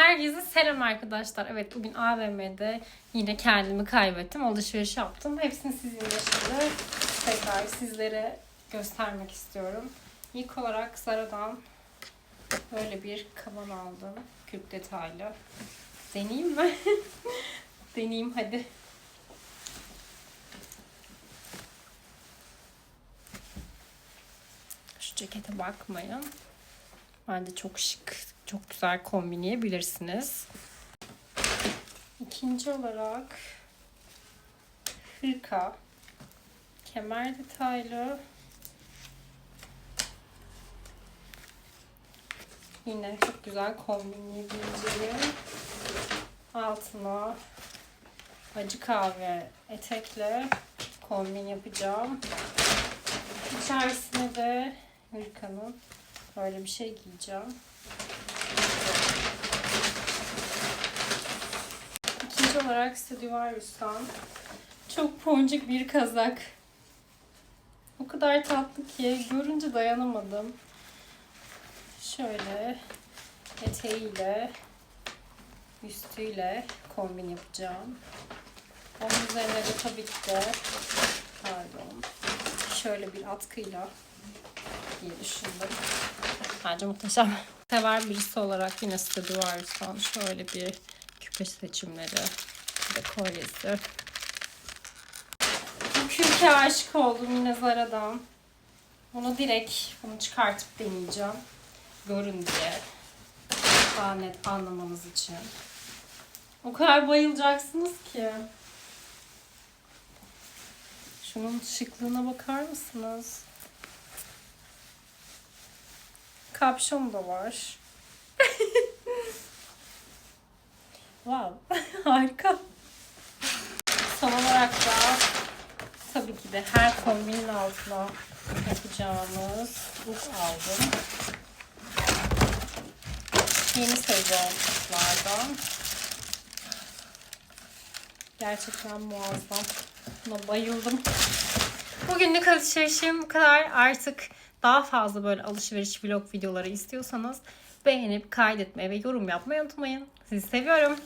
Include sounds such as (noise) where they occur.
Herkese selam arkadaşlar. Evet bugün AVM'de yine kendimi kaybettim. Alışveriş yaptım. Hepsini sizinle şimdi tekrar sizlere göstermek istiyorum. İlk olarak Zara'dan böyle bir kaban aldım. Kürk detaylı. Deneyeyim mi? (laughs) Deneyeyim hadi. Şu cekete bakmayın. Bence çok şık, çok güzel kombinleyebilirsiniz. İkinci olarak hırka, kemer detaylı. Yine çok güzel kombinleyebileceğim. Altına acı kahve etekle kombin yapacağım. İçerisine de hırkanın böyle bir şey giyeceğim. İkinci olarak Stradivarius'tan çok poncuk bir kazak. O kadar tatlı ki görünce dayanamadım. Şöyle eteğiyle üstüyle kombin yapacağım. Onun üzerine de tabii ki de pardon şöyle bir atkıyla diye düşündüm. Bence muhteşem. Sever birisi olarak yine Stradivarius'tan şöyle bir küpe seçimleri de kolyesi. Kürke aşık oldum yine Zara'dan. Bunu direkt bunu çıkartıp deneyeceğim. Görün diye. Daha net anlamanız için. O kadar bayılacaksınız ki. Şunun şıklığına bakar mısınız? Kapşon da var. wow, (laughs) harika. Son olarak da tabii ki de her kombinin altına yapacağımız look aldım. Yeni sezon looklardan. Gerçekten muazzam. Buna bayıldım. Bugünlük alışverişim bu kadar. Artık daha fazla böyle alışveriş vlog videoları istiyorsanız beğenip kaydetmeyi ve yorum yapmayı unutmayın. Sizi seviyorum.